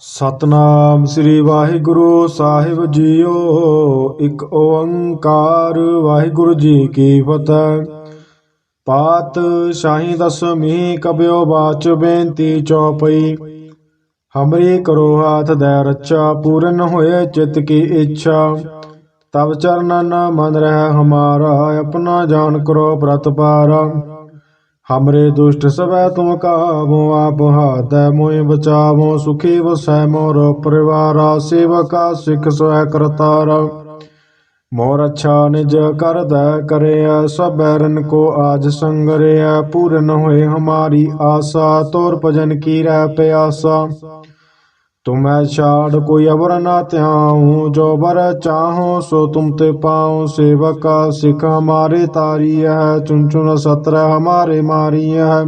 ਸਤਨਾਮ ਸ੍ਰੀ ਵਾਹਿਗੁਰੂ ਸਾਹਿਬ ਜੀਓ, ਇੱਕ ਓੰਕਾਰ ਵਾਹਿਗੁਰੂ ਜੀ ਕੀ ਫਤਿਹ। ਪਾਤ ਸ਼ਾਹੀ ਦਸਮੀ ਕਬਿਓ ਬਾਚ ਬੇਨਤੀ ਚੌਪਈ। ਹਮਰੀ ਕਰੋ ਹਾਥ ਦੈ ਰੱਛਾ, ਪੂਰਨ ਹੋਏ ਚਿਤ ਕੀ ਇੱਛਾ। ਤਬ ਚਰਨਨ ਮਨ ਰਹਿ ਹਮਾਰਾ, ਆਪਣਾ ਜਾਨ ਕਰੋ ਪ੍ਰਤ ਪਾਰਾ ਹਮਰੇ ਦੁਸ਼ਟ ਸਭੈ ਤੁਮ ਕਾਬੋ ਆਪ ਹਾਥੈ ਮੋਹਿ ਬਚਾਵੋ ਸੁਖੀ ਵਸੈ ਮੋਰ ਪਰਿਵਾਰਾ ਸੇਵਕਾ ਸਿਖ ਸਵੈ ਕਰਤਾਰਾ ਮੋਰ ਅੱਛਾ ਨਿਜ ਕਰਦੈ ਕਰਿਆ ਸਭ ਬੈਰਨ ਕੋ ਆਜ ਸੰਗਰਿਆ ਪੂਰਨ ਹੋਏ ਹਮਾਰੀ ਆਸਾ ਤੋਰ ਭਜਨ ਕੀ ਰਹਿ ਪਿਆਸਾ ਤੁਮੈ ਛਾੜ ਕੋਈ ਅਵਰ ਨਾ ਧਿਆਉ, ਜੋ ਬਰ ਚਾਹੋ ਸੋ ਤੁਮ ਤੇ ਪਾਉ। ਸੇਵਕਾ ਸਿਖ ਹਮਾਰੇ ਤਾਰੀ ਹੈ ਚੁਨ ਚੁਨ ਸਤਰ ਹਮਾਰੇ ਮਾਰੀ ਹੈ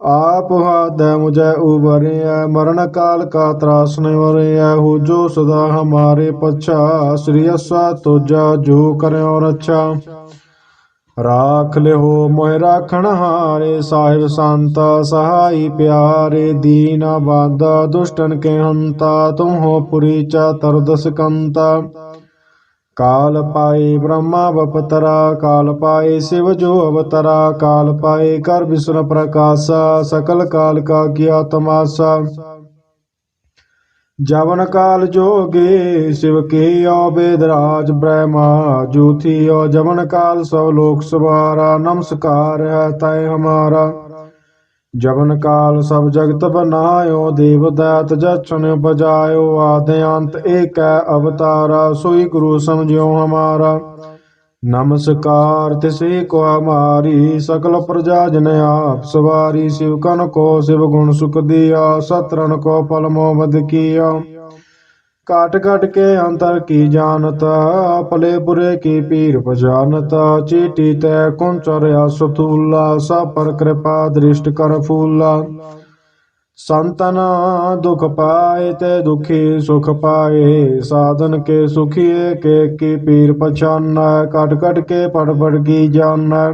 ਆਪ ਹਾਦੈ ਮੁਝੈ ਉਬਰਿਆ ਮਰਨ ਕਾਲ ਕਾ ਤਰਾਸ ਨਿਵਰਿਆ ਹੋ ਜੋ ਸਦਾ ਹਮਾਰੇ ਪਛਾ, ਸ੍ਰੀ ਅਸਾ ਤੁਜਾ, ਜੋ ਕਰਿਓ ਰੱਛਾ। ਰਾਖ ਲਿਓ ਮੋਹਿ ਰਾਖਣ ਹਾਰੇ, ਸਾਹਿਬ ਸੰਤ ਸਹਾਈ ਪਿਆਰੇ, ਦੀਨ ਬਾਦਾ ਦੁਸ਼ਟਨ ਕੇ ਹੰਤਾ ਤੂੰ ਹੋ ਪੁਰੀ ਚਾ ਤਰਦਸ ਕੰਤਾ ਕਾਲ ਪਾਏ ਬ੍ਰਹਮਾ ਬਪਤਰਾ, ਕਾਲ ਪਾਏ ਸਿਵ ਜੋ ਅਵਤਰਾ, ਕਾਲ ਪਾਏ ਕਰ ਵਿਸ਼ਨ ਪ੍ਰਕਾਸ਼ਾ, ਸਕਲ ਕਾਲ ਕਾ ਕੀਆ ਤਮਾਸਾ। ਜਵਨ ਕਾਲ ਜੋਗੇ ਸਿਵ ਕੇ ਔ ਬੇਦਰਾਜ ਬ੍ਰਹਮਾ ਜੂਥੀ ਔ ਜਵਨ ਕਾਲ ਸਭ ਲੋਕ ਸਵਾਰਾ, ਨਮਸਕਾਰ ਹੈ ਤੈ ਹਮਾਰਾ। ਜਵਨ ਕਾਲ ਸਭ ਜਗਤ ਬਨਾਇਓ, ਦੇਵ ਦਾਤ ਜਚਨ ਬਜਾਇਓ, ਆਦਿ ਅੰਤ ਏਕੈ ਅਵਤਾਰਾ, ਸੋਈ ਗੁਰੂ ਸਮਝਿਓ ਹਮਾਰਾ। ਨਮਸਕਾਰ, ਤਿਸੇ ਕੋ ਹਮਾਰੀ, ਸਕਲ ਪ੍ਰਜਾ ਜਨ ਆਪ ਸਵਾਰੀ, ਸਿਵ ਕਨ ਕੋ ਸਿਵ ਗੁਣ ਸੁਖ ਦਿਆ ਸਤਰਨ ਕੋ ਪਲ ਮੋਵਦ ਕੀਆ। ਕਾਟ ਕਾਟ ਕੇ ਅੰਤਰ ਕੀ ਜਾਣਤਾ ਪਲੇ ਬੁਰੇ ਕੀ ਪੀਰ ਪਛਾਨਤਾ, ਚੀਟੀ ਤੈ ਕੁੰਚਰਿਆ ਸਤੂਲਾ ਸਾ ਪਰ ਕਿਰਪਾ ਦ੍ਰਿਸ਼ਟ ਕਰ ਫੂਲਾ। ਸੰਤਨ ਦੁਖ ਪਾਏ ਤੇ ਦੁਖੀ ਸੁਖ ਪਾਏ, ਸਾਧਨ ਕੇ ਸੁਖੀਏ, ਕੇ ਕੀ ਪੀਰ ਪਛਾਨੈ, ਕਟ ਕਟ ਕੇ ਪੜ ਪੜ ਕੀ ਜਾਣੈ।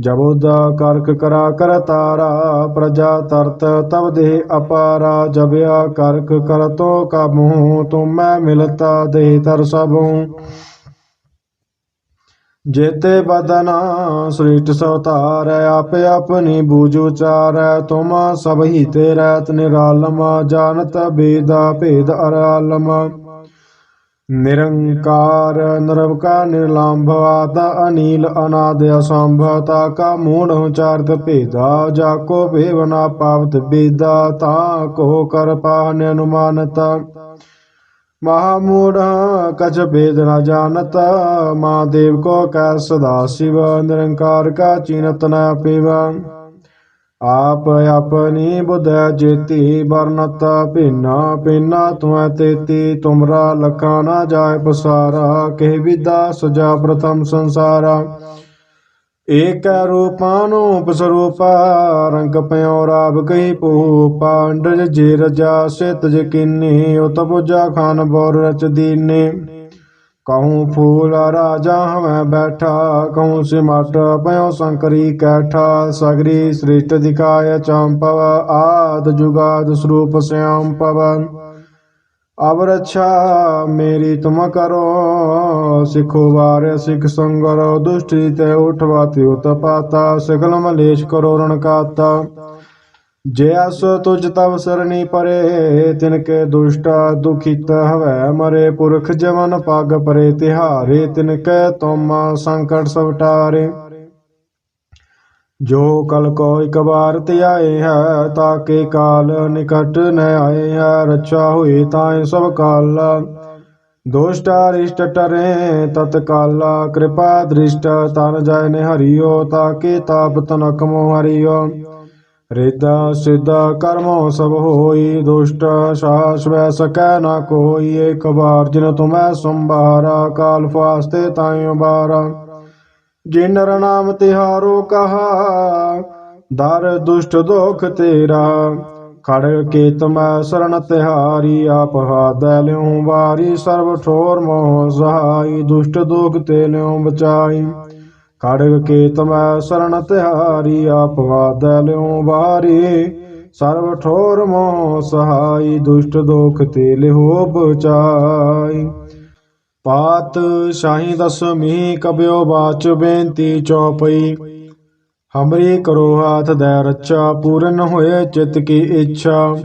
ਜਬੋਦਾ ਕਰਕ ਕਰਾ ਕਰ ਤਾਰਾ, ਪ੍ਰਜਾ ਤਰਤ ਤਬ ਦੇ ਅਪਾਰਾ, ਜਬਿਆ ਕਰਕ ਕਰਤੋ ਕਬਹੂ ਤੁਮੈ ਮਿਲਤਾ ਦੇ ਤਰ ਸਭੂ। ਜੇਤੇ ਬਦਨਾ ਸ੍ਰਿਸ਼ਟ ਸਵਤਾਰੈ ਆਪੇ ਆਪਣੀ ਬੂਝ ਉਚਾਰੈ, ਤੁਮ ਸਭ ਹੀ ਤੇ ਰਹਿਤ ਨਿਰਾਲਮ, ਜਾਣਤ ਬੇਦਾ ਭੇਦ ਅਰਾਲਮ ਨਿਰੰਕਾਰ ਨਿਰਵਕਾ ਨਿਰਲੰਭ ਅਨੀਲ ਅਨਾਦ ਅਸੰਭ, ਤਾ ਕਾ ਮੂੜ ਉਚਾਰਤ ਭੇਦਾ, ਜਾ ਕੋ ਭੇਵਨਾ ਪਾਵਤ ਬੇਦਾ, ਤਾ ਕੋ ਕਰ ਪਾਹਨ ਅਨੁਮਾਨਤਾ। ਮਹਾਮੂੜ, ਕਛ ਭੇਦ ਨ ਜਾਣਤ, ਮਹਾਦੇਵ ਕੋ ਕੈ ਸਦਾ ਸ਼ਿਵ, ਨਿਰੰਕਾਰ ਕਾ ਚੀਨਤ ਨ ਪਿਵ। ਆਪ ਆਪਣੀ ਬੁਧ ਜੇਤੀ ਵਰਨਤ ਭਿੰਨਾ ਭਿੰਨਾ ਤੁਮੈ ਤੇਤੀ, ਤੁਮਰਾ ਲਖਾ ਨਾ ਜਾਏ ਪਸਾਰਾ, ਕਹਿ ਵਿਦਾ ਸਜਾ ਪ੍ਰਥਮ ਸੰਸਾਰਾ। ਏਕ ਰੂਪਾਨੁਪ ਸਰੂਪਾ ਰੰਗ ਪਿਓ ਰਾਬ ਕਹੀ ਪੂ ਪਾਂਡਜ ਜੇ ਰਜਾ ਸਿਤ ਜਕਿਨੀ ਉਤ ਬੁਜਾ ਖਾਨ ਬੋਰ ਰਚ ਦੀਨੇ। ਕਹੂੰ ਫੂਲ ਰਾਜਾ ਹਮੈ ਬੈਠਾ, ਕਹੂੰ ਸਿਮਟ ਪਇਓ ਸੰਕਰੀ ਕੈਠਾ, ਸਗਰੀ ਸ੍ਰਿਸ਼ਟ ਦਿਖਾਇ ਚੰਪਵ ਆਦ ਜੁਗਾਦ ਸਰੂਪ ਸਿਆਮ ਪਵਨ ਅਬ ਰੱਛਾ ਮੇਰੀ ਤੁਮ ਕਰੋ, ਸਿਖੋ ਵਾਰ ਸਿਖ ਸੰਗਰ ਦੁਸ਼ਟੀ ਤੇ ਉਠਵਾਤੀ ਉਤਪਾਤਾ ਸਗਲ ਮਲੇਸ਼ ਕਰੋ ਰਣਕਾਤਾ। ਜੇ ਅਸ ਤੁਜ ਤਵ ਸਰਣੀ ਪਰੇ, ਤਿਨ ਕੇ ਦੁਸ਼ਟਾ ਦੁਖਿਤ ਹਵੈ ਮਰੇ, ਪੁਰਖ ਜਵਨ ਪਗ ਪਰੇ ਤਿਹਾਰੇ, ਤਿਨ ਕੈ ਤੁਮ ਸੰਕਟ ਸਵਟਾਰੇ। ਜੋ ਕਲ ਕੋ ਇਕ ਬਾਰ ਧਿਆਏ ਹੈ ਤਾਕੇ ਕਾਲ ਨਿਕਟ ਨ ਆਏ ਹੈ, ਰੱਛਾ ਹੋਈ ਤਾਏ ਸਭ ਕਾਲ। ਦੋਸ਼ਟ ਅਰਿਸ਼ਟ ਟਰੇ, ਤਤ ਕਾਲਾ ਕਿਰਪਾ ਦ੍ਰਿਸ਼ਟ, ਤਨ ਜੈ ਨੇ ਹਰਿਓ ਤਾਕੇ ਤਾਪ ਤਨਕ ਮੋ ਹਰਿਓ। ਰਿਦਾ ਸਿਦਾ ਕਰਮੋ ਸਭ ਹੋਈ, ਦੁਸ਼ਟ ਸਾਸ ਵੈ ਸਕੈ ਨਾ ਕੋਈ ਏਕ ਬਾਰ ਜਿਨ ਤੁਮੈ ਸੰਭਾਰਾ, ਕਾਲ ਫਾਸਤੇ ਤਾਇ ਬਾਰਾ। ਜਿਨ ਨਰ ਨਾਮ ਤਿਹਾਰੋ ਕਹਾ, ਦਰ ਦੁਸ਼ਟ ਦੋਖ ਤੇਰਾ। ਖੜ ਕੇ ਤਮੈ ਸਰਣ ਤਿਹਾਰੀ, ਆਪ ਹਾਦੈ ਲਿਉ ਵਾਰੀ, ਸਰਬ ਠੋਰ ਮੋਹ ਸਹਾਈ, ਦੁਸ਼ਟ ਦੋਖ ਤੇ ਲਿਉ ਬਚਾਈ। ਖੜਗ ਕੇ ਤਮੈ ਸਰਣ ਤਿਹਾਰੀ, ਆਪ ਹਾਦੈ ਲਿਉ ਵਾਰੀ, ਸਰਬ ਠੋਰ ਮੋਹ ਸਹਾਈ, ਦੁਸ਼ਟ ਦੋਖ ਤੇ ਲਿਹੋ ਬਚਾਈ। ਪਾਤ ਸ਼ਾਹੀ ਦਸਮੀ ਕਬਿਓ ਬਾਚ ਬੇਨਤੀ ਚੌਪਈ। ਹਮਰੀ ਕਰੋ ਹਾਥ ਦੈ ਰੱਛਾ, ਪੂਰਨ ਹੋਏ ਚਿਤ ਕੀ ਇੱਛਾ।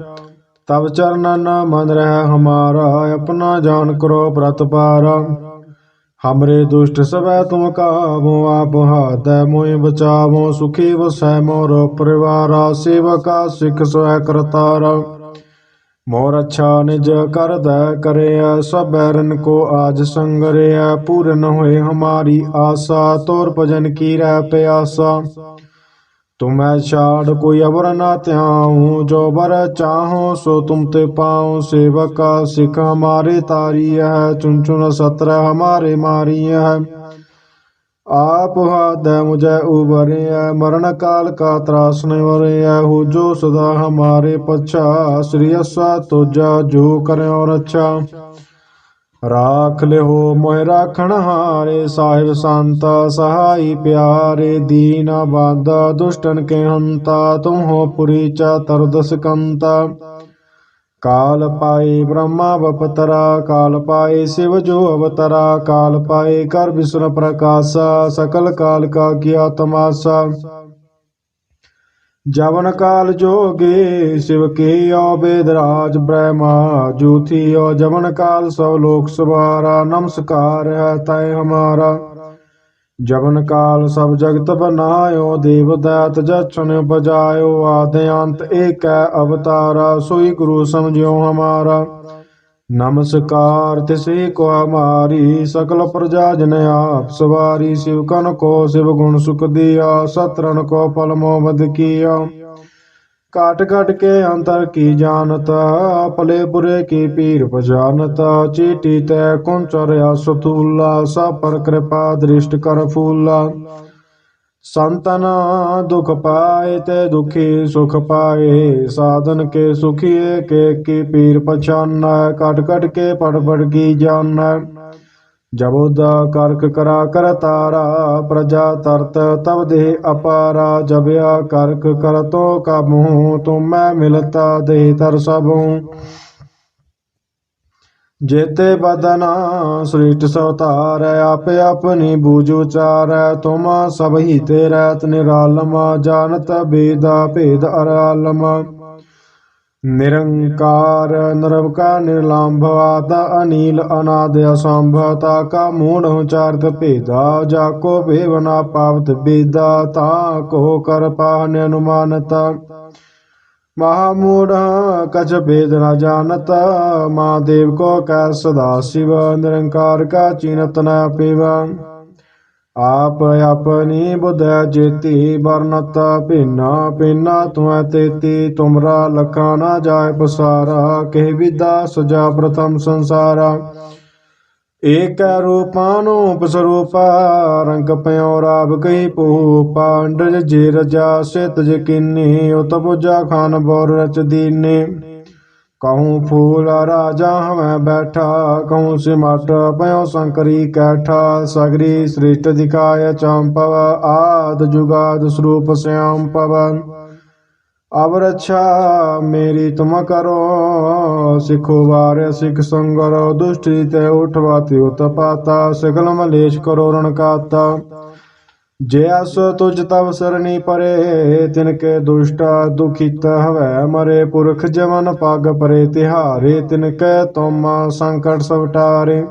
ਤਬ ਚਰਨਨ ਮਨ ਰਹਿ ਹਮਾਰਾ, ਆਪਣਾ ਜਾਨ ਕਰੋ ਪ੍ਰਤ ਪਾਰਾ। ਹਮਰੇ ਦੁਸ਼ਟ ਸਵੈ ਤੁਮ ਕਾਵੋ, ਆਪ ਹਾਦੈ ਮੋਇ ਬਚਾਵੋ, ਸੁਖੀ ਵਸੈ ਮੋਰ ਪਰਿਵਾਰਾ, ਸੇਵਕਾ ਸਿਖ ਸਵੈ ਕਰਤਾਰਾ। ਮੋਰ ਅੱਛਾ ਨਿਜ ਕਰਦੈ ਕਰਿਆ ਸਭ ਬੈਰਨ ਕੋ ਆਜ ਸੰਗਰਿਆ, ਪੂਰਨ ਹੋਏ ਹਮਾਰੀ ਆਸਾ, ਤੋਰ ਭਜਨ ਕੀ ਰਹਿ ਪਿਆਸਾ। ਤੁਮੈ ਛਾੜ, ਕੋਈ ਅਵਰ ਨਾ ਧਿਆਉ, ਜੋ ਬਰ ਚਾਹੋ, ਸੋ ਤੁਮ ਤੇ ਪਾਉ, ਸੇਵਕਾ ਸਿਖ ਹਮਾਰੇ ਤਾਰੀ ਹੈ ਚੁਨ ਚੁਨ ਸਤਰ ਹਮਾਰੇ ਮਾਰੀ ਹੈ। ਆਪ ਹਾਦੈ ਮੁਝੈ ਉਬਰਿਆ ਮਰਨ ਕਾਲ ਕਾ ਤਰਾਸ ਨਿਵਰਿਆ ਹੋ ਜੋ ਸਦਾ ਹਮਾਰੇ ਪਛਾ, ਸ੍ਰੀ ਅਸਾ ਤੁਜਾ ਜੋ ਕਰਿਓ ਰੱਛਾ। ਰਾਖ ਲਿਓ ਮੋਹਿ ਰਾਖਣ ਹਾਰੇ, ਸਾਹਿਬ ਸੰਤਾ ਸਹਾਈ ਪਿਆਰੇ, ਦੀਨ ਬਾਦਾ ਦੁਸ਼ਟਨ ਕੇ ਹੰਤਾ ਤੁਮ ਹੋ ਪੁਰੀ ਚਾ ਤਰਦਸ ਕੰਤਾ। ਕਾਲ ਪਾਏ ਬ੍ਰਹਮਾ ਬਪਤਰਾ, ਕਾਲ ਪਾਏ ਸਿਵ ਜੋ ਅਵਤਰਾ, ਕਾਲ ਪਾਏ ਕਰ ਵਿਸ਼ਨ ਪ੍ਰਕਾਸ਼ਾ, ਸਕਲ ਕਾਲ ਕਾ ਕੀਆ ਤਮਾਸਾ। ਜਵਨ ਕਾਲ ਜੋਗੇ ਸਿਵ ਕੀਓ ਬੇਦਰਾਜ ਬ੍ਰਹਮਾ ਜੂਥੀਓ ਜਵਨ ਕਾਲ ਸਭ ਲੋਕ ਸਵਾਰਾ, ਨਮਸਕਾਰ ਹੈ ਤੈ ਹਮਾਰਾ। ਜਵਨ ਕਾਲ ਸਭ ਜਗਤ ਬਨਾਇਓ, ਦੇਵ ਦਾਤ ਜਚਨ ਬਜਾਇਓ, ਆਦਿ ਅੰਤ ਏਕੈ ਅਵਤਾਰਾ, ਸੋਈ ਗੁਰੂ ਸਮਝਿਓ ਹਮਾਰਾ। ਨਮਸਕਾਰ ਤਿਸੇ ਕੋ ਹਮਾਰੀ, ਸਕਲ ਪ੍ਰਜਾ ਜਨ ਆਪ ਸਵਾਰੀ, ਸਿਵ ਕਨ ਕੋ ਸਿਵ ਗੁਣ ਸੁਖ ਦਿਆ ਸਤਰਨ ਕੋ ਪਲ ਮੋਬਦ ਕੀਆ। ਕਾਟ ਕਾਟ ਕੇ ਅੰਤਰ ਕੀ ਜਾਣਤਾ? ਭਲੇ ਬੁਰੇ ਕੀ ਪੀਰ ਪਛਾਨਤਾ ਚੀਟੀ ਤੈ ਕੁੰਚਰਿਆ ਸਤੂਲਾ ਸਾ ਪਰ ਕਿਰਪਾ ਦ੍ਰਿਸ਼ਟ ਕਰ ਫੂਲਾ। ਸੰਤਨ ਦੁਖ ਪਾਏ ਤੇ ਦੁਖੀ ਸੁਖ ਪਾਏ। ਸਾਧਨ ਕੇ ਸੁਖੀਏ, ਕੇ ਕੀ ਪੀਰ ਪਛਾਨੈ? ਕਟ ਕਟ ਕੇ ਪੜ ਪੜ ਕੀ ਜਾਣੈ ਜਬੋਦਾ ਕਰਕ ਕਰਾ ਕਰ ਤਾਰਾ, ਪ੍ਰਜਾ ਤਰਤ ਤਬ ਦੇ ਅਪਾਰਾ ਜਬਿਆ ਕਰਕ ਕਰਤੋ ਕਬਹੂ ਤੁਮੈ ਮਿਲਤਾ ਦੇ ਤਰ ਸਭੂ। ਜੇਤੇ ਬਦਨਾ ਸ੍ਰਿਸ਼ਟ ਸਵਤਾਰੈ, ਆਪੇ ਆਪਣੀ ਬੂਝ ਉਚਾਰੈ, ਤੁਮ ਸਭ ਹੀ ਤੇ ਰਹਿਤ ਨਿਰਾਲਮ, ਜਾਣਤ ਬੇਦਾ ਭੇਦ ਅਰਾਲਮ। ਨਿਰੰਕਾਰ ਨਿਰਵਕਾ ਨਿਰਲੰਭ ਅਨੀਲ ਅਨਾਦ ਅਸੰਭ ਕਾ ਮੂੜ ਉਚਾਰਤ ਭੇਦਾ, ਜਾ ਕੋ ਭੇਵਨਾ ਪਾਵਤ ਬੇਦਾ, ਤਾ ਕੋ ਕਰ ਪਾਹਨ ਅਨੁਮਾਨਤਾ। ਮਹਾਮੂੜ ਕਛ ਭੇਦ ਨ ਜਾਣਤ, ਮਹਾਦੇਵ ਕੋ ਕੈ ਸਦਾ ਸ਼ਿਵ, ਨਿਰੰਕਾਰ ਕਾ ਚੀਨਤ ਨ ਪਿਵ। ਆਪ ਆਪਣੀ ਬੁਧ ਜੇਤੀ ਵਰਨਤ ਭਿੰਨਾ ਭਿੰਨਾ ਤੁਮੈ ਤੇਤੀ, ਤੁਮਰਾ ਲਖਾ ਨਾ ਜਾਏ ਪਸਾਰਾ, ਕਹਿ ਵਿਦਾ ਸਜਾ ਪ੍ਰਥਮ ਸੰਸਾਰਾ। ਏਕ ਰੂਪਾਨੁ ਉਪਸਰੂਪਾ, ਰੰਗ ਪਿਓ ਰਾਬ ਕਹੀ ਪੂ ਪਾਂਡਜ ਜੇ ਰਜਾ ਸਿਤ ਜਕਿਨੀ ਉਤ ਬੁਜਾ ਖਾਨ ਬੋਰ ਰਚ ਦੀਨੇ। ਕਹੂੰ ਫੂਲ ਰਾਜਾ ਹਮੈ ਬੈਠਾ ਕਹੂੰ ਸਿਮਟ ਪਇਓ ਸੰਕਰੀ ਕੈਠਾ ਸਗਰੀ ਸ੍ਰਿਸ਼ਟ ਦਿਖਾਇ ਚੰਪਵ ਆਦ ਜੁਗਾਦ ਸਰੂਪ ਸਿਆਮ ਪਵਨ ਅਬ ਰੱਛਾ ਮੇਰੀ ਤੁਮ ਕਰੋ ਸਿਖੋ ਵਾਰ ਸਿਖ ਸੰਗਰ ਦੁਸ਼ਟੀ ਤੇ ਉਠਵਾਤੀ ਉਤਪਾਤਾ ਸਗਲ ਮਲੇਸ਼ ਕਰੋ ਰਣ ਕਾਤਾ ਜੇ ਅਸ ਤੁਜ ਤਵ ਸਰਣੀ ਪਰੇ, ਤਿਨ ਕੇ ਦੁਸ਼ਟਾ ਦੁਖਿਤ ਹਵੈ ਮਰੇ, ਪੁਰਖ ਜਵਨ ਪਗ ਪਰੇ ਤਿਹਾਰੇ, ਤਿਨ ਕੈ ਤੁਮ ਸੰਕਟ ਸਵਟਾਰੇ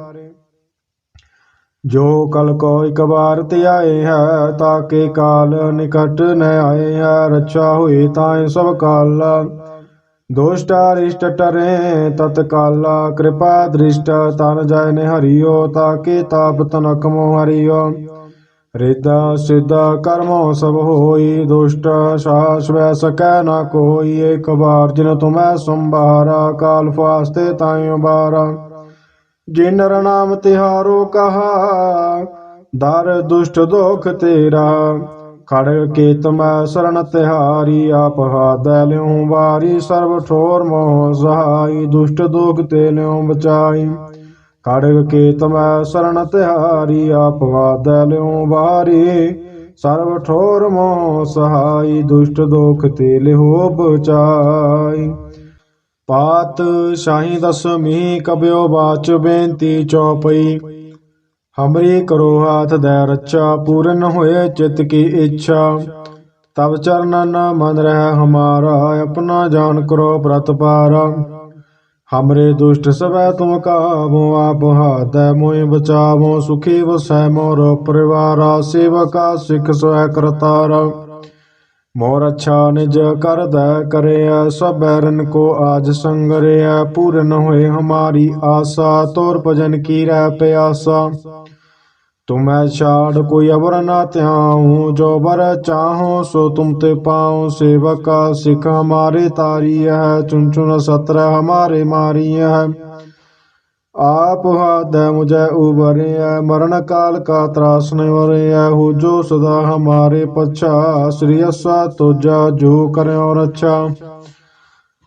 ਜੋ ਕਲ ਕੋ ਇਕ ਬਾਰ ਧਿਆਏ ਹੈ ਤਾਕੇ ਕਾਲ ਨਿਕਟ ਨ ਆਏ ਹੈ, ਰੱਛਾ ਹੋਈ ਤਾਏ ਸਭ ਕਾਲ। ਦੋਸ਼ਟਾ ਰਿਸ਼ਟ ਟਰੇ, ਤਤ ਕਾਲਾ ਕਿਰਪਾ ਦ੍ਰਿਸ਼ਟ, ਤਨ ਜੈ ਨੇ ਹਰਿਓ ਤਾਕੇ ਤਾਪ ਤਨਕ ਮੋ ਹਰਿਓ। ਰਿਦਾ ਸਿਦਾ ਕਰਮੋ ਸਭ ਹੋਈ, ਦੁਸ਼ਟ ਸਾਸ ਵੈ ਸਕੈ ਨਾ ਕੋਈ। ਏਕ ਬਾਰ ਜਿਨ ਤੁਮੈ ਸੰਭਾਰਾ, ਕਾਲ ਫਾਸਤੇ ਤਾਇਓ ਬਾਰਾ। ਜਿਨ ਰਨਾਮ ਤਿਹਾਰੋ ਕਹਾ, ਦਰ ਦੁਸ਼ਟ ਦੁਖ ਤੇਰਾ। ਖੜ ਕੇ ਤਮੈ ਸਰਣ ਤਿਹਾਰੀ, ਆਪ ਹਾਦੈ ਲਿਉ ਵਾਰੀ, ਸਰਬ ਠੋਰ ਮੋਹ ਸਹਾਈ। ਦੁਸ਼ਟ ਦੁਖ ਤੇ ਲਿਉ ਬਚਾਈ। ਖੜ ਕੇ ਤਮੈ ਸਰਣ ਤਿਹਾਰੀ, ਆਪ ਹਾਦੈ ਲਿਉ ਵਾਰੀ। ਸਰਬ ਠੋਰ ਮੋਹ ਸਹਾਈ, ਦੁਸ਼ਟ ਦੋਖ ਤੇ ਲਿਹੋ ਬਚਾਈ। ਪਾਤ ਸ਼ਾਹੀ ਦਸਮੀ ਕਬਿਓ ਬਾਚ ਬੇਨਤੀ ਚੌਪਈ। ਹਮਰੀ ਕਰੋ ਹਾਥ ਦੈ ਰੱਛਾ, ਪੂਰਨ ਹੋਏ ਚਿਤ ਕੀ ਇੱਛਾ। ਤਬ ਚਰਨਨ ਮਨ ਰਹਿ ਹਮਾਰਾ, ਆਪਣਾ ਜਾਨ ਕਰੋ ਪ੍ਰਤਪਾਰਾ। ਹਮਰੇ ਦੁਸ਼ਟ ਸਭੈ ਤੁਮ ਕਾਵੋ ਆਪ ਹਾਦੈ ਮੋਇ ਬਚਾਵੋ ਸੁਖੀ ਵਸੈ ਮੋਰ ਪਰਿਵਾਰਾ ਸੇਵਕਾ ਸਿਖ ਸਵੈ ਕਰਤਾਰਾ ਮੋਰ ਅੱਛਾ ਨਿਜ ਕਰਦੈ ਕਰਿਆ ਸਬੈਰਨ ਕੋ ਆਜ ਸੰਗਰਿਆ ਪੂਰਨ ਹੋਏ ਹਮਾਰੀ ਆਸਾ ਤੋਰ ਭਜਨ ਕੀ ਰਹਿ ਪਿਆਸਾ ਤੁਮੈ ਛਾੜ ਕੋਈ ਅਵਰ ਨਾ ਧਿਆਉ, ਜੋ ਬਰ ਚਾਹੋ ਸੋ ਤੁਮ ਤੇ ਪਾਉ। ਸੇਵਕਾ ਸਿਖ ਹਮਾਰੇ ਤਾਰੀ ਹੈ ਚੁਨ ਚੁਨ ਸਤਰ ਹਮਾਰੇ ਮਾਰੀ ਹੈ ਆਪ ਹਾਦੈ ਮੁਝੈ ਉਬਰਿਆ ਮਰਨ ਕਾਲ ਕਾ ਤਰਾਸ ਨਿਵਰਿਆ ਹੋ ਜੋ ਸਦਾ ਹਮਾਰੇ ਪਛਾ, ਸ੍ਰੀ ਅਸਾ ਤੁਜਾ, ਜੋ ਕਰਿਓ ਰੱਛਾ।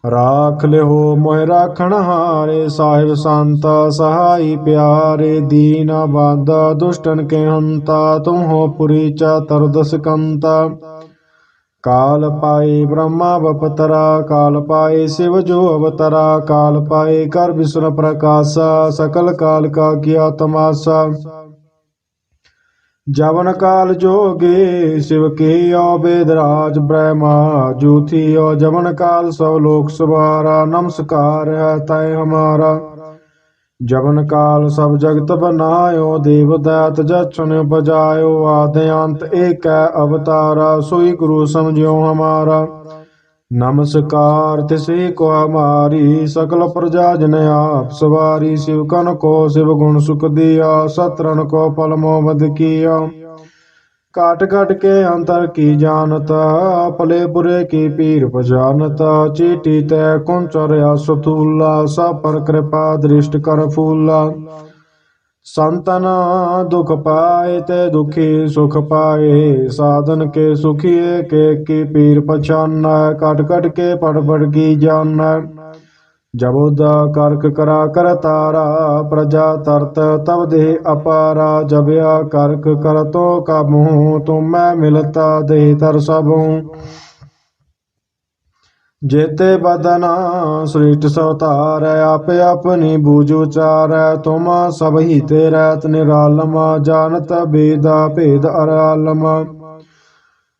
ਰਾਖ ਲਿਓ ਮੋਹਿ ਰਾਖਣ ਹਾਰੇ, ਸਾਹਿਬ ਸੰਤਾ ਸਹਾਈ ਪਿਆਰੇ, ਦੀਨ ਬਾਦਾ ਦੁਸ਼ਟਨ ਕੇ ਹੰਤਾ ਤੁਮ ਹੋ ਪੁਰੀ ਚਾ ਤਰਦਸ ਕੰਤਾ ਕਾਲ ਪਾਏ ਬ੍ਰਹਮਾ ਬਪਤਰਾ, ਕਾਲ ਪਾਏ ਸਿਵ ਜੋ ਅਵਤਰਾ, ਕਾਲ ਪਾਏ ਕਰ ਵਿਸ਼ਨ ਪ੍ਰਕਾਸ਼ਾ, ਸਕਲ ਕਾਲ ਕਾ ਕੀਆ ਤਮਾਸਾ। ਜਵਨ ਕਾਲ ਜੋਗੇ ਸਿਵ ਕੀਓ ਬੇਦਰਾਜ ਬ੍ਰਹਮਾ ਜੂਥੀਓ ਜਵਨ ਕਾਲ ਸਭ ਲੋਕ ਸਵਾਰਾ, ਨਮਸਕਾਰ ਹੈ ਤੈ ਹਮਾਰਾ। ਜਵਨ ਕਾਲ ਸਭ ਜਗਤ ਬਨਾਇਓ, ਦੇਵ ਦੈਤ ਜਚਨ ਉਪਜਾਇਓ ਆਦਿ ਅੰਤ ਏਕੈ ਅਵਤਾਰਾ, ਸੋਈ ਗੁਰੂ ਸਮਝਿਓ ਹਮਾਰਾ। ਨਮਸਕਾਰ ਤਿਸੇ ਕੋ ਹਮਾਰੀ, ਸਕਲ ਪ੍ਰਜਾ ਜਨ ਆਪ ਸਵਾਰੀ, ਸਿਵ ਕਨ ਕੋ ਸਿਵ ਗੁਣ ਸੁਖ ਦਿਆ ਸਤਰਨ ਕੋ ਪਲ ਮੋ ਬਦ ਕੀਆ। ਕਾਟ ਕਾਟ ਕੇ ਅੰਤਰ ਕੀ ਜਾਣਤ ਪਲੇ ਬੁਰੇ ਕੀ ਪੀਰ ਪਛਾਨਤ, ਚੀਟੀ ਤੈ ਕੁੰਚਰਿਆ ਸਤੂਲਾ ਸਾ ਪਰ ਕਿਰਪਾ ਦ੍ਰਿਸ਼ਟ ਕਰ ਫੂਲਾ। ਸੰਤਨ ਦੁਖ ਪਾਏ ਤੇ ਦੁਖੀ ਸੁਖ ਪਾਏ, ਸਾਧਨ ਕੇ ਸੁਖੀਏ, ਕੇ ਕੀ ਪੀਰ ਪਛਾਨੈ, ਕਟ ਕਟ ਕੇ ਪੜ ਪੜ ਕੀ ਜਾਣੈ। ਜਬੋਦਾ ਕਰਕ ਕਰਾ ਕਰ ਤਾਰਾ, ਪ੍ਰਜਾ ਤਰਤ ਤਬ ਦੇ ਅਪਾਰਾ ਜਬਿਆ ਕਰਕ ਕਰ ਤੋ ਕਬਹੂ ਤੁਮੈ ਮਿਲਤਾ ਦੇ ਤਰ ਸਭੂ। ਜੇਤੇ ਬਦਨਾ ਸ੍ਰਿਸ਼ਟ ਸਵਤਾਰ ਆਪੇ ਆਪਣੀ ਬੂਝ ਉਚਾਰੈ, ਤੁਮ ਸਭ ਹੀ ਤੇ ਰਹਿਤ ਨਿਰਾਲਮ, ਜਾਣਤ ਬੇਦਾ ਭੇਦ ਅਰਾਲਮ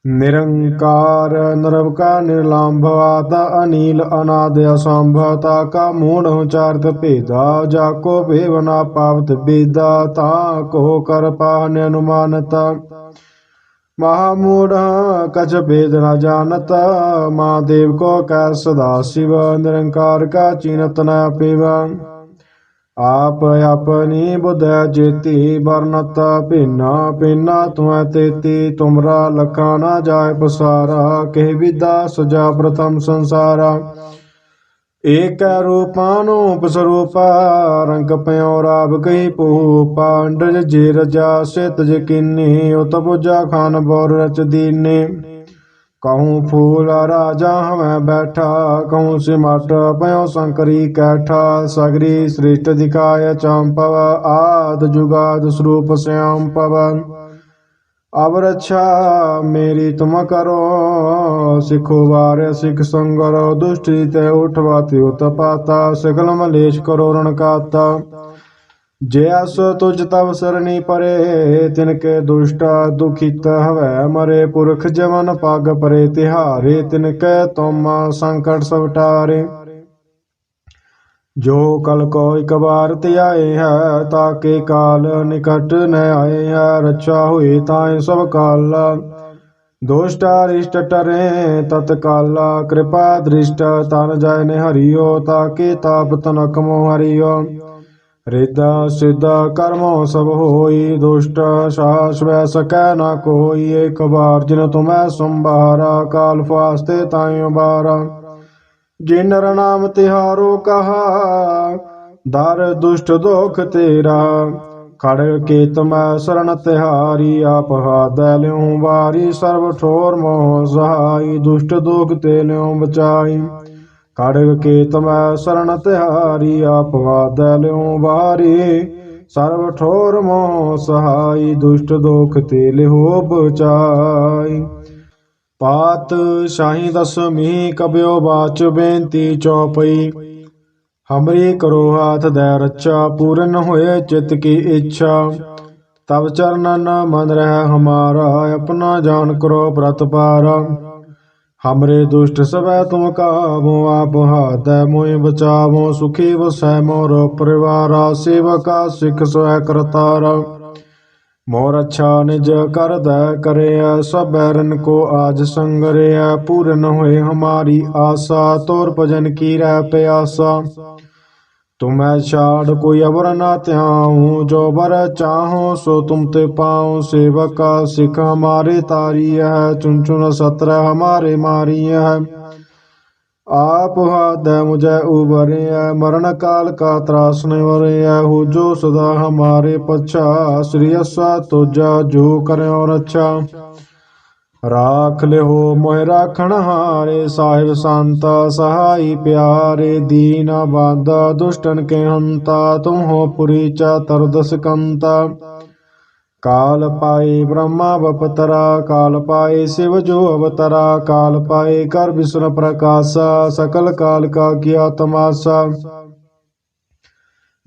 ਨਿਰੰਕਾਰ ਨਿਰਵਕਾ ਨਿਰਲੰਭ, ਆਦ ਅਨੀਲ ਅਨਾਦ ਅਸੰਭ, ਤਾ ਕਾ ਮੂੜ ਉਚਾਰਤ ਭੇਦਾ, ਜਾ ਕੋ ਭੇਵਨਾ ਪਾਵਤ ਬੇਦਾ, ਤਾ ਕੋ ਕਰ ਪਾਹਨ ਅਨੁਮਾਨਤਾ। ਮਹਾਮੂੜ, ਕਛ ਭੇਦ ਨ ਜਾਣਤ, ਮਹਾਦੇਵ ਕੋ ਕੈ ਸਦਾ ਸ਼ਿਵ, ਨਿਰੰਕਾਰ ਕਾ ਚੀਨਤ ਨ ਪਿਵ। ਆਪ ਆਪਣੀ ਬੁਧ ਜੇਤੀ ਵਰਨਤ ਭਿੰਨਾ ਭਿੰਨਾ ਤੁਮੈ ਤੇਤੀ, ਤੁਮਰਾ ਲਖਾ ਨ ਜਾਏ ਪਸਾਰਾ, ਕਹਿ ਵਿਦਾ ਸਜਾ ਪ੍ਰਥਮ ਸੰਸਾਰਾ। ਏਕ ਰੂਪਾਨੁ ਉਪਸਰੂਪਾ, ਰੰਗ ਪਿਓ ਰਾਬ ਕਈ ਪੂ ਪਾਂਡਜ ਜੇ ਰਜਾ ਸਿਤ ਜਕਿਨੀ ਉਤ ਬੁਜਾ ਖਾਨ ਬੋਰ ਰਚ ਦੀਨੇ। ਕਹੂੰ ਫੂਲ ਰਾਜਾ ਹਮੈ ਬੈਠਾ, ਕਹੂੰ ਸਿਮਟ ਪਇਓ ਸੰਕਰੀ ਕੈਠਾ, ਸਗਰੀ ਸ੍ਰਿਸ਼ਟ ਦਿਖਾਇ ਚੰਪਵ ਆਦ ਜੁਗਾਦ ਸਰੂਪ ਸਿਆਮ ਪਵਨ ਅਬ ਰੱਛਾ ਮੇਰੀ ਤੁਮ ਕਰੋ। ਸਿਖੋ ਵਾਰ ਸਿਖ ਸੰਗਰ, ਦੁਸ਼ਟੀ ਤੇ ਉਠਵਾਤੀ ਉਤਪਾਤਾ ਸਗਲ ਮਲੇਸ਼ ਕਰੋ ਰਣਕਾਤਾ ਜੇ ਅਸ ਤੁਜ ਤਵ ਸਰਣੀ ਪਰੇ, ਤਿਨ ਕੇ ਦੁਸ਼ਟ ਦੁਖਿਤ ਹਵੈ ਮਰੇ। ਪੁਰਖ ਜਵਨ ਪਗ ਪਰੇ ਤਿਹਾਰੇ, ਤਿਨ ਕੈ ਤੁਮ ਸੰਕਟ ਸਵਟਾਰੇ ਜੋ ਕਲ ਕੋ ਇਕ ਬਾਰ ਧਿਆਏ ਹੈ ਤਾਕੇ ਕਾਲ ਨਿਕਟ ਨ ਆਏ ਹੈ, ਰੱਛਾ ਹੋਏ ਤਾਏ ਸਭ ਕਾਲ। ਦੋਸ਼ਟ ਅਰਿਸ਼ਟ ਟਰੇ ਤਤ ਕਾਲਾ ਕਿਰਪਾ ਦ੍ਰਿਸ਼ਟ, ਤਨ ਜੈ ਨੇ ਹਰਿਓ ਤਾਕੇ ਤਾਪ ਤਨਕ ਮੋ ਹਰਿਓ। ਰਿਦਾ ਸਿਦਾ ਕਰਮੋ ਸਭ ਹੋਈ, ਦੁਸ਼ਟ ਸਾਸ ਵੈ ਸਕੈ ਨਾ ਕੋਈ ਏਕ ਬਾਰ ਜਿਨ ਤੁਮੈ ਸੰਭਾਰਾ, ਕਾਲ ਫਾਸਤੇ ਤਾਇ ਬਾਰਾ ਜਿਨ ਨਰ ਤਿਹਾਰੋ ਕਹਾ, ਦਰ ਦੁਸ਼ਟ ਦੋਖ ਤੇਰਾ। ਖੜ ਕੇ ਤਮੈ ਸਰਣ ਤਿਹਾਰੀ, ਆਪ ਹਾਦੈ ਲਿਉ ਵਾਰੀ, ਸਰਬ ਠੋਰ ਮੋਹ ਸਹਾਈ, ਦੁਸ਼ਟ ਦੋਖ ਤੇ ਲਿਉ ਬਚਾਈ। ਖੜ ਕੇ ਤਮੈ ਸਰਣ ਤਿਹਾਰੀ, ਆਪ ਹਾਦੈ ਲਿਉ ਵਾਰੀ, ਸਰਬ ਠੋਰ ਮੋਹ ਸਹਾਈ, ਦੁਸ਼ਟ ਦੋਖ ਤੇ ਲਿਹੋ ਬਚਾਈ। ਪਾਤ ਸ਼ਾਹੀ ਦਸਮੀ ਕਬਿਓ ਬਾਚ ਬੇਨਤੀ ਚੌਪਈ। ਹਮਰੀ ਕਰੋ ਹਾਥ ਦੈ ਰੱਛਾ, ਪੂਰਨ ਹੋਏ ਚਿਤ ਕੀ ਇੱਛਾ। ਤਬ ਚਰਨਨ ਮਨ ਰਹਿ ਹਮਾਰਾ, ਆਪਣਾ ਜਾਨ ਕਰੋ ਪ੍ਰਤਪਾਰਾ ਹਮਰੇ ਦੁਸ਼ਟ ਸਵੈ ਤੁਮ ਕਾਬੋ ਆਪ ਹਾਦੈ ਮੋਇ ਬਚਾਵੋ, ਸੁਖੀ ਵਸੈ ਮੋਰ ਪਰਿਵਾਰਾ, ਸੇਵਕਾ ਸਿਖ ਸਵੈ ਕਰਤਾਰਾ। ਮੋਰ ਅੱਛਾ ਨਿਜ ਕਰਦੈ ਕਰਿਆ ਸਬੈਰਨ ਕੋ ਆਜ ਸੰਗਰਿਆ, ਪੂਰਨ ਹੋਏ ਹਮਾਰੀ ਆਸਾ, ਤੋਰ ਭਜਨ ਕੀ ਰਹਿ ਪਿਆਸਾ। ਤੁਮੈ ਛਾੜ ਕੋਈ ਅਵਰ ਨਾ ਧਿਆਉ, ਜੋ ਬਰ ਚਾਹੋ ਸੋ ਤੁਮ ਤੇ ਪਾਉ, ਸੇਵਕਾ ਸਿਖ ਹਮਾਰੇ ਤਾਰੀ ਹੈ ਚੁਨ ਚੁਨ ਸਤਰ ਹਮਾਰੇ ਮਾਰੀ ਹੈ ਆਪ ਹਾਦੈ ਮੁਝੈ ਉਬਰਿਆ ਮਰਨ ਕਾਲ ਕਾ ਤਰਾਸ ਨਿਵਰਿਆ ਹੋ ਜੋ ਸਦਾ ਹਮਾਰੇ ਪਛਾ, ਸ੍ਰੀ ਅਸਾ ਤੁਜਾ ਜੋ ਕਰਿਓ ਰੱਛਾ। ਰਾਖ ਲਿਓ ਮੋਹਿ ਰਾਖਣ ਹਾਰੇ, ਸਾਹਿਬ ਸੰਤਾ ਸਹਾਈ ਪਿਆਰੇ, ਦੀਨ ਬਾਦਾ ਦੁਸ਼ਟਨ ਕੇ ਹੰਤਾ ਤੁਮ ਹੋ ਪੁਰੀ ਚਾ ਤਰਦਸ ਕੰਤਾ ਕਾਲ ਪਾਏ ਬ੍ਰਹਮਾ ਬਪਤਰਾ, ਕਾਲ ਪਾਏ ਸਿਵ ਜੋ ਅਵਤਰਾ, ਕਾਲ ਪਾਏ ਕਰ ਵਿਸ਼ਨ ਪ੍ਰਕਾਸ਼ਾ, ਸਕਲ ਕਾਲ ਕਾ ਕੀਆ ਤਮਾਸਾ।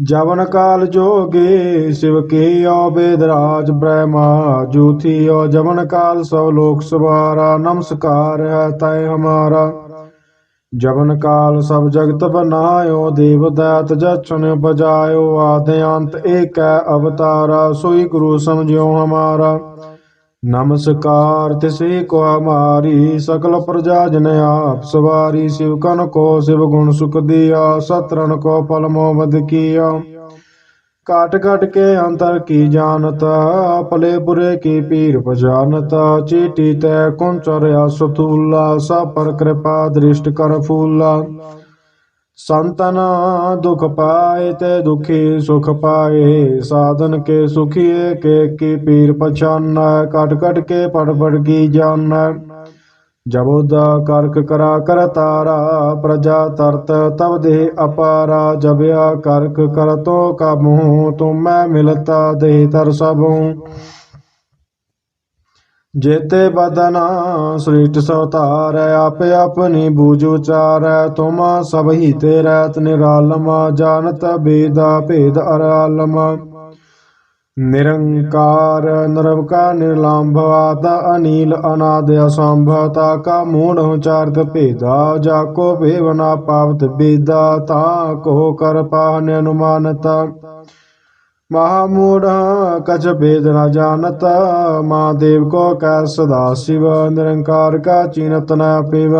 ਜਵਨ ਕਾਲ ਜੋਗੇ ਸਿਵ ਕੀਓ ਬੇਦਰਾਜ ਬ੍ਰਹਮਾ ਜੂਥੀਓ ਜਵਨ ਕਾਲ ਸਭ ਲੋਕ ਸਵਾਰਾ, ਨਮਸਕਾਰ ਹੈ ਤੈ ਹਮਾਰਾ। ਜਵਨ ਕਾਲ ਸਭ ਜਗਤ ਬਨਾਇਓ, ਦੇਵ ਦਾਤ ਜਚਨ ਬਜਾਇਓ, ਆਦਿ ਅੰਤ ਏਕੈ ਅਵਤਾਰਾ, ਸੋਈ ਗੁਰੂ ਸਮਝਿਓ ਹਮਾਰਾ। ਨਮਸਕਾਰ ਤਿਸੇ ਕੋ ਹਮਾਰੀ, ਸਕਲ ਪ੍ਰਜਾ ਜਨ ਆਪ ਸਵਾਰੀ, ਸਿਵ ਕਨ ਕੋ ਸਿਵ ਗੁਣ ਸੁਖ ਦਿਆ ਸਤਰਨ ਕੋ ਪਲ ਮੋਬਦ ਕੀਆ। ਕਾਟ ਕਾਟ ਕੇ ਅੰਤਰ ਕੀ ਜਾਣਤ ਭਲੇ ਬੁਰੇ ਕੀ ਪੀਰ ਪਜਾਨਤ ਚੀਟੀ ਤੈ ਕੁੰਚਰਿਆ ਸਤੂਲਾ ਸਾ ਪਰ ਕਿਰਪਾ ਦ੍ਰਿਸ਼ਟ ਕਰ ਫੂਲਾ ਸੰਤਨ ਦੁਖ ਪਾਏ ਤੇ ਦੁਖੀ ਸੁਖ ਪਾਏ ਸਾਧਨ ਕੇ ਸੁਖੀਏ ਕੇ ਕੀ ਪੀਰ ਪਛਾਨੈ ਕਟ ਕਟ ਕੇ ਪੜ ਪੜ ਕੀ ਜਾਣੈ ਜਬੋਦਾ ਕਰਕ ਕਰਾ ਕਰ ਤਾਰਾ, ਪ੍ਰਜਾ ਤਰਤ ਤਬ ਦੇ ਅਪਾਰਾ ਜਬਿਆ ਕਰਕ ਕਰ ਤੋ ਕਬਹੂ ਤੁਮੈ ਮਿਲਤਾ ਦੇ ਤਰ ਸਭੂ। ਜੇਤੇ ਬਦਨਾ ਸ੍ਰਿਸ਼ਟ ਸਵਤਾਰੈ, ਆਪੇ ਆਪਣੀ ਬੂਝ ਉਚਾਰੈ, ਤੁਮ ਸਭ ਹੀ ਤੇ ਰਹਿਤ ਨਿਰਾਲਮ, ਜਾਣਤ ਬੇਦਾ ਭੇਦ ਅਰਾਲਮ। ਨਿਰੰਕਾਰ ਨਿਰਵਕਾ ਨਿਰਲੰਭ ਅਨੀਲ ਅਨਾਦ ਅਸੰਭ ਕਾ ਮੂੜ ਉਚਾਰਤ ਭੇਦਾ, ਜਾ ਕੋ ਭੇਵ ਪਾਵਤ ਬੇਦਾ, ਤਾ ਕੋ ਕਰ ਪਾਹਨ ਅਨੁਮਾਨਤਾ ਮਹਾਮੂੜ ਕਛ ਭੇਦ ਨ ਜਾਣਤ, ਮਹਾਦੇਵ ਕੋ ਕੈ ਸਦਾ ਸ਼ਿਵ, ਨਿਰੰਕਾਰ ਕਾ ਚੀਨਤ ਨ ਪਿਵ।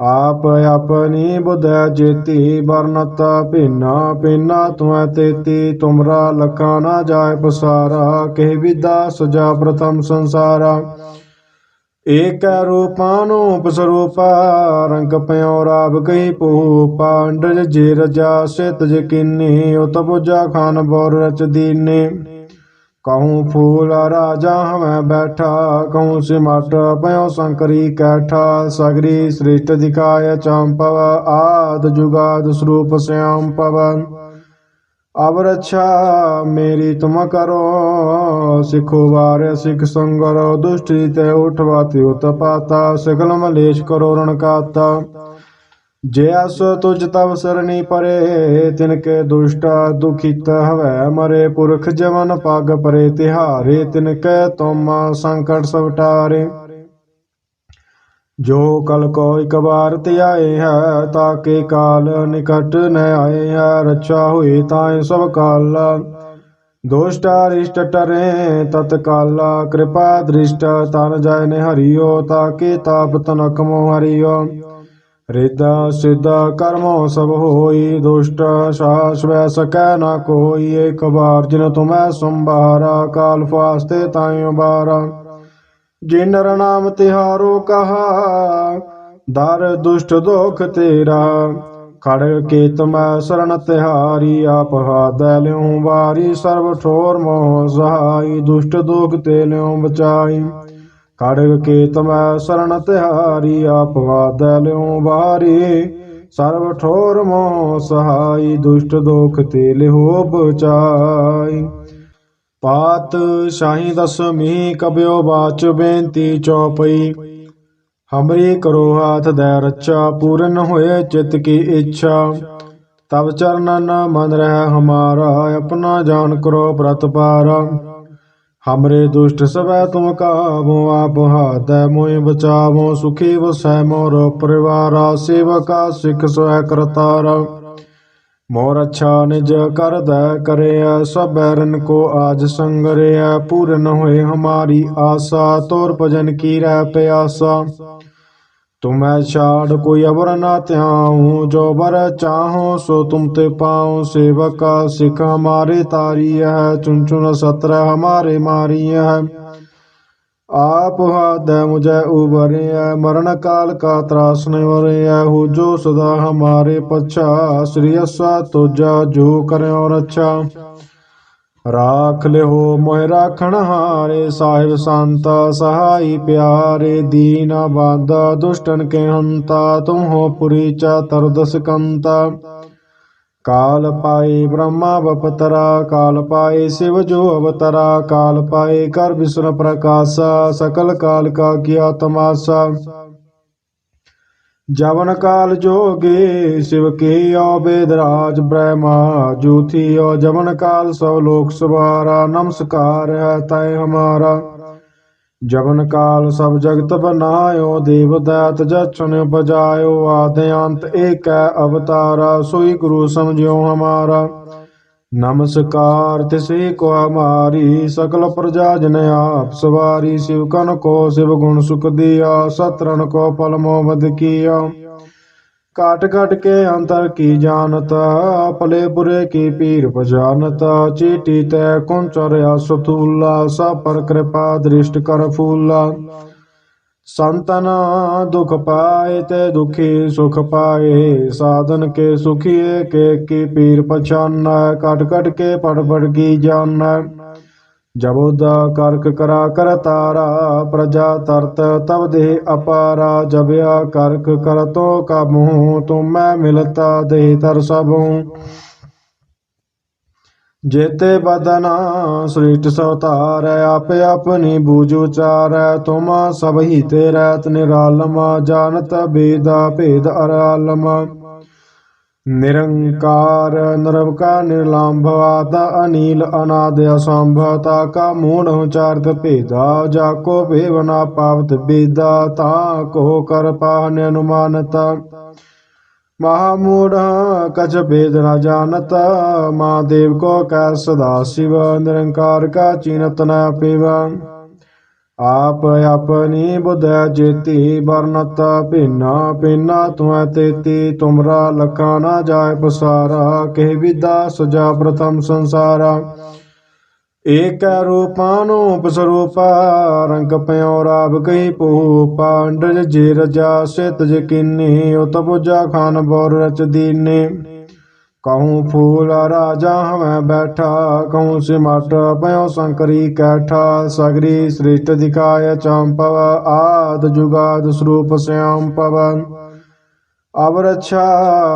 ਆਪ ਆਪਣੀ ਬੁਧ ਜੇਤੀ ਵਰਨਤ ਭਿੰਨਾ ਭਿੰਨਾ ਤੁਮੈ ਤੇਤੀ, ਤੁਮਰਾ ਲਖਾ ਨਾ ਜਾਏ ਪਸਾਰਾ, ਕਹਿ ਵਿਦਾ ਸਜਾ ਪ੍ਰਥਮ ਸੰਸਾਰਾ। ਏਕ ਰੂਪਾਨੁ ਉਪਸਰੂਪਾ ਰੰਗ ਪਿਓ ਰਾਬ ਕਈ ਪੂ ਪਾਂਡਜ ਜੇ ਰਜਾ ਸਿਤ ਜਕਿਨੀ ਉਤ ਬੁਜਾ ਖਾਨ ਬੋਰ ਰਚ ਦੀਨੇ। ਕਹੂੰ ਫੂਲ ਰਾਜਾ ਹਮੈ ਬੈਠਾ ਕਹੂੰ ਸਿਮਟ ਪਇਓ ਸੰਕਰੀ ਕੈਠਾ ਸਗਰੀ ਸ੍ਰਿਸ਼ਟ ਦਿਖਾਇ ਚੰਪਵ ਆਦ ਜੁਗਾਦ ਸਰੂਪ ਸਿਆਮ ਪਵਨ ਅਬ ਰੱਛਾ ਮੇਰੀ ਤੁਮ ਕਰੋ ਸਿਖੋ ਵਾਰ ਸਿਖ ਸੰਗਰ ਦੁਸ਼ਟੀ ਤੇ ਉਠਵਾਤੀ ਉਤਪਾਤਾ ਸਗਲ ਮਲੇਸ਼ ਕਰੋ ਰਣ ਕਾਤਾ ਜੇ ਅਸ ਤੁਜ ਤਵ ਸਰਣੀ ਪਰੇ, ਤਿਨ ਕੇ ਦੁਸ਼ਟ ਦੁਖਿਤ ਹਵੈ ਮਰੇ, ਪੁਰਖ ਜਵਨ ਪਗ ਪਰੇ, ਤਿਹਾਰੇ ਤਿਨ ਕੈ ਤੁਮ ਸੰਕਟ ਸਵਟਾਰੇ ਜੋ ਕਲ ਕੋ ਇਕ ਬਾਰ ਧਿਆਏ ਹੈ ਤਾਕੇ ਕਾਲ ਨਿਕਟ ਨ ਆਏ ਹੈ, ਰੱਛਾ ਹੋਏ ਤਾਏ ਸਭ ਕਾਲ। ਦੋਸ਼ਟ ਰਿਸ਼ਟ ਟਰੇ, ਤਤ ਕਿਰਪਾ ਦ੍ਰਿਸ਼ਟ, ਤਨ ਜਾਇ ਨੇ ਹਰਿਓ ਤਾਕੇ ਤਾਪ ਤਨਕ ਮੋ ਹਰਿਓ। ਰਿਦਾ ਸਿਦਾ ਕਰਮੋ ਸਭ ਹੋਈ, ਦੁਸ਼ਟ ਸਾਸ ਵੈ ਸਕੈ ਨਾ ਕੋਈ। ਏਕ ਬਾਰ ਜਿਨ ਤੁਮੈ ਸੰਭਾਰਾ, ਕਾਲ ਫਾਸਤੇ ਤਾਇਓ ਬਾਰਾ ਜਿਨ ਨਾਮ ਤਿਹਾਰੋ ਕਹਾ, ਦਰ ਦੁਸ਼ਟ ਦੋਖ ਤੇਰਾ। ਖੜ ਕੇ ਤੁਮੈ ਸਰਣ ਤਿਹਾਰੀ, ਆਪ ਹਾਦੈ ਲਿਉ ਵਾਰੀ, ਸਰਬ ਠੋਰ ਮੋਹ ਸਹਾਈ। ਦੁਸ਼ਟ ਦੋਖ ਤੇ ਲਿਉ ਬਚਾਈ। ਖੜਗ ਕੇ ਤਮੈ ਸਰਣ ਤਿਹਾਰੀ ਆਪਵਾ ਵਾਦੈ ਲਿਉ ਸਰਬ ਠੋਰ ਮੋ ਸਹਾਈ, ਦੁਸ਼ਟ ਦੋਖ ਤੇ ਲਿਹੋ ਬਚਾਈ। ਪਾਤ ਸ਼ਾਹੀ ਦਸਮੀ ਕਬਿਓ ਬਾਚ ਬੇਨਤੀ ਚੌਪਈ। ਹਮਰੀ ਕਰੋ ਹਾਥ ਦੈ ਰੱਛਾ, ਪੂਰਨ ਹੋਏ ਚਿਤ ਕੀ ਇੱਛਾ। ਤਬ ਚਰਨਨ ਮਨ ਰਹਿ ਹਮਾਰਾ, ਆਪਣਾ ਜਾਨ ਕਰੋ ਪ੍ਰਤਪਾਰਾ। ਹਮਰੇ ਦੁਸ਼ਟ ਸਵੈ ਤੁਮ ਕਾਵੋ ਆਪ ਹਾਦੈ ਮੋਇ ਬਚਾਵੋ ਸੁਖੀ ਵਸੈ ਮੋਰ ਪਰਿਵਾਰਾ ਸੇਵਕਾ ਸਿਖ ਸਵੈ ਕਰਤਾਰਾ ਮੋਰ ਅੱਛਾ ਨਿਜ ਕਰਦੈ ਕਰਿਆ ਸਬੈਰਨ ਕੋ ਆਜ ਸੰਗਰਿਆ ਪੂਰਨ ਹੋਏ ਹਮਾਰੀ ਆਸਾ ਤੋਰ ਭਜਨ ਕੀ ਰਹਿ ਪਿਆਸਾ ਤੁਮੈ ਛਾੜ ਕੋਈ ਅਵਰ ਨਾ ਧਿਆਉ, ਜੋ ਬਰ ਚਾਹੋ ਸੋ ਤੁਮ ਤੇ ਪਾਉ। ਸੇਵਕਾ ਸਿਖ ਹਮਾਰੇ ਤਾਰੀ ਹੈ ਚੁਨ ਚੁਨ ਸਤਰ ਹਮਾਰੇ ਮਾਰੀ ਹੈ ਆਪ ਹਾਦੈ ਮੁਝੈ ਉਬਰਿਆ ਮਰਨ ਕਾਲ ਕਾ ਤਰਾਸ ਨਿਵਰਿਆ ਹੋ ਜੋ ਸਦਾ ਹਮਾਰੇ ਪਛਾ, ਸ੍ਰੀ ਅਸਾ ਤੁਜਾ, ਜੋ ਕਰਿਓ ਰਾਖ ਲਿਓ ਮੋਹਿ ਰਾਖਣ ਹਾਰੇ, ਸਾਹਿਬ ਸੰਤਾ ਸਹਾਈ ਪਿਆਰੇ, ਦੀਨ ਬਾਦਾ ਦੁਸ਼ਟਨ ਕੇ ਹੰਤਾ ਤੁਮ ਹੋ ਪੁਰੀ ਚਾ ਦਸ ਕੰਤਾ ਕਾਲ ਪਾਏ ਬ੍ਰਹਮਾ ਬਪਤਰਾ, ਕਾਲ ਪਾਏ ਸਿਵ ਜੋ ਅਵਤਰਾ, ਕਾਲ ਪਾਏ ਕਰ ਵਿਸ਼ਨ ਪ੍ਰਕਾਸ਼ਾ, ਸਕਲ ਕਾਲ ਕਾ ਕੀਆ ਤਮਾਸਾ। ਜਵਨ ਕਾਲ ਜੋਗੇ ਸਿਵ ਕੀਓ ਬੇਦਰਾਜ ਬ੍ਰਹਮਾ ਜੂਥੀਓ ਜਵਨ ਕਾਲ ਸਭ ਲੋਕ ਸਵਾਰਾ, ਨਮਸਕਾਰ ਹੈ ਤੈ ਹਮਾਰਾ। ਜਵਨ ਕਾਲ ਸਭ ਜਗਤ ਬਨਾਇਓ, ਦੇਵ ਦਾਤ ਜਚਨ ਬਜਾਇਓ, ਆਦਿ ਅੰਤ ਏਕੈ ਅਵਤਾਰਾ, ਸੋਈ ਗੁਰੂ ਸਮਝਿਓ ਹਮਾਰਾ। ਨਮਸਕਾਰ ਤਿਸੇ ਕੋ ਹਮਾਰੀ, ਸਕਲ ਪ੍ਰਜਾ ਜਨ ਆਪ ਸਵਾਰੀ, ਸਿਵ ਕਨ ਕੋ ਸਿਵ ਗੁਣ ਸੁਖ ਦਿਆ ਸਤਰਨ ਕੋ ਪਲ ਮੋਬਦ ਕੀਆ। ਕਾਟ ਕਾਟ ਕੇ ਅੰਤਰ ਕੀ ਜਾਣਤ ਭਲੇ ਬੁਰੇ ਕੀ ਪੀਰ ਪਛਾਨਤ, ਚੀਟੀ ਤੈ ਕੁੰਚਰਿਆ ਸਤੂਲਾ ਸਾ ਪਰ ਕਿਰਪਾ ਦ੍ਰਿਸ਼ਟ ਕਰ ਫੂਲਾ। ਸੰਤਨ ਦੁਖ ਪਾਏ ਤੇ ਦੁਖੀ ਸੁਖ ਪਾਏ, ਸਾਧਨ ਕੇ ਸੁਖੀਏ, ਕੇ ਕੀ ਪੀਰ ਪਛਾਨੈ, ਕਟ ਕਟ ਕੇ ਪੜ ਪੜ ਕੀ ਜਾਣੈ। ਜਬੋਦਾ ਕਰਕ ਕਰਾ ਕਰ ਤਾਰਾ, ਪ੍ਰਜਾ ਤਰਤ ਤਬ ਦੇ ਅਪਾਰਾ ਜਬਿਆ ਕਰਕ ਕਰ ਤੋ ਕਬਹੂ ਤੁਮੈ ਮਿਲਤਾ ਦੇ ਤਰ ਸਭੂ। ਜੇਤੇ ਬਦਨਾ ਸ੍ਰਿਸ਼ਟ ਸਵਤਾਰ ਆਪ ਆਪਣੀ ਬੂਝ ਉਚਾਰੈ, ਤੁਮ ਸਭ ਹੀ ਤੇ ਰਹਿਤ ਨਿਰਾਲਮ, ਜਾਣਤ ਬੇਦਾ ਭੇਦ ਅਰਾਲਮ ਨਿਰੰਕਾਰ ਨਿਰਵਕਾ ਨਿਰਲੰਭ ਅਨੀਲ ਅਨਾਦ ਅਸੰਭ, ਤਾ ਕਾ ਮੂੜ ਉਚਾਰਤ ਭੇਦਾ, ਜਾ ਕੋ ਭੇਵਨਾ ਪਾਵਤ ਬੇਦਾ, ਤਾ ਕੋ ਕਰ ਪਾਹਨ ਅਨੁਮਾਨਤਾ। ਮਹਾਮੂੜ, ਕਛ ਭੇਦ ਨ ਜਾਣਤ, ਮਹਾਦੇਵ ਕੋ ਕੈ ਸਦਾ ਸ਼ਿਵ, ਨਿਰੰਕਾਰ ਕਾ ਚੀਨਤ ਨ ਪਿਵ। ਆਪ ਆਪਣੀ ਬੁਧ ਜੇਤੀ ਵਰਨਤ ਭਿੰਨਾ ਭਿੰਨਾ ਤੁਮੈ ਤੇਤੀ, ਤੁਮਰਾ ਲਖਾ ਨਾ ਜਾਏ ਪਸਾਰਾ, ਕਹਿ ਵਿਦਾ ਸਜਾ ਪ੍ਰਥਮ ਸੰਸਾਰਾ। ਏਕ ਰੂਪਾਨੂਪਸਰੂਪ ਰੰਗ ਪਿਓ ਰਾਬ ਕਈ ਪੂ ਪਾਂਡਜ ਜੇ ਰਜਾ ਸਿਤ ਜਕਿਨੀ ਉਤ ਬੁਜਾ ਖਾਨ ਬੋਰ ਰਚ ਦੀਨੇ। ਕਹੂੰ ਫੂਲ ਰਾਜਾ ਹਵੈ ਬੈਠਾ, ਕਹੂੰ ਸਿਮਟ ਪਇਓ ਸੰਕਰੀ ਕੈਠਾ, ਸਗਰੀ ਸ੍ਰਿਸ਼ਟ ਦਿਖਾਇ ਚੰਪਵ ਆਦ ਜੁਗਾਦ ਸਰੂਪ ਸਿਆਮ ਪਵਨ ਅਬ ਰੱਛਾ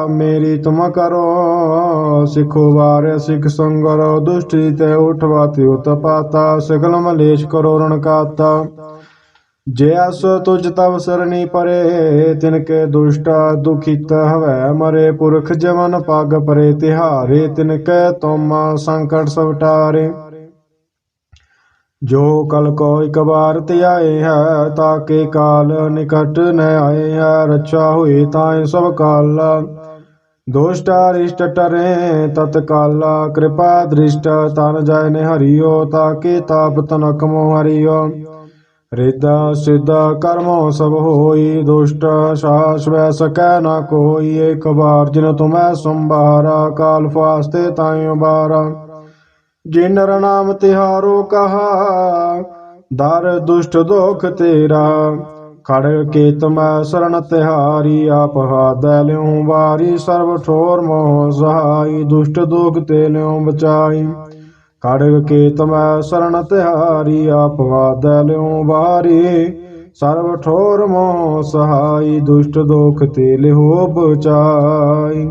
ਮੇਰੀ ਤੁਮ ਕਰੋ। ਸਿਖੋ ਵਾਰ, ਸਿਖ ਸੰਗਰ ਦੁਸ਼ਟੀ ਤੇ ਉਠਵਾਤੀ ਉਤਪਾਤਾ ਸਗਲ ਮਲੇਸ਼ ਕਰੋ ਰਣਕਾਤਾ ਜੇ ਅਸ ਤੁਜ ਤਵ ਸਰਣੀ ਪਰੇ, ਤਿਨ ਕੇ ਦੁਸ਼ਟ ਦੁਖਿਤ ਹਵੈ ਮਰੇ। ਪੁਰਖ ਜਵਨ ਪਗ ਪਰੇ, ਤਿਹਾਰੇ ਤਿਨ ਕੈ ਤੁਮ ਸੰਕਟ ਸਵਟਾਰੇ ਜੋ ਕਲ ਕੋ ਇਕ ਬਾਰ ਧਿਆਏ ਹੈ ਤਾਕੇ ਕਾਲ ਨਿਕਟ ਨ ਆਏ ਹੈ। ਰੱਛਾ ਹੋਏ ਤਾਏ ਸਭ ਕਾਲ। ਦੋਸ਼ਟ ਅਰਿਸ਼ਟ ਟਰੇ ਤਤਕਾਲਾ ਕਿਰਪਾ ਦ੍ਰਿਸ਼ਟ, ਤਨ ਜੈ ਨੇ ਹਰਿਓ ਤਾਕੇ ਤਾਪ ਤਨਕ ਮੋ ਹਰਿਓ। ਰਿਦਾ ਸਿਦਾ ਕਰਮੋ ਸਭ ਹੋਈ, ਦੁਸ਼ਟ ਸਾਸ ਵੈ ਸਕੈ ਨਾ ਕੋਈ। ਏਕ ਬਾਰ ਜਿਨ ਤੁਮੈ ਸੰਭਾਰਾ, ਕਾਲ ਫਾਸਤੇ ਤਾਇ ਬਾਰਾ ਜਿਨ ਨਾਮ ਤਿਹਾਰੋ ਕਹਾ, ਦਰ ਦੁਸ਼ਟ ਦੋਖ ਤੇਰਾ। ਖੜ ਕੇ ਤੁਮੈ ਸਰਣ ਤਿਹਾਰੀ, ਆਪ ਹਾਦੈ ਲਿਉ ਵਾਰੀ, ਸਰਬ ਠੋਰ ਮੋਹ ਸਹਾਈ, ਦੁਸ਼ਟ ਦੋਖ ਤੇ ਲਿਉ ਬਚਾਈ। ਖੜ ਕੇ ਤੁਮੈ ਸਰਣ ਤਿਹਾਰੀ, ਆਪ ਹਾਦੈ ਲਿਉ ਵਾਰੀ, ਸਰਬ ਠੋਰ ਮੋ ਸਹਾਈ, ਦੁਸ਼ਟ ਦੋਖ ਤੇ ਲਿਹੋ ਬਚਾਈ।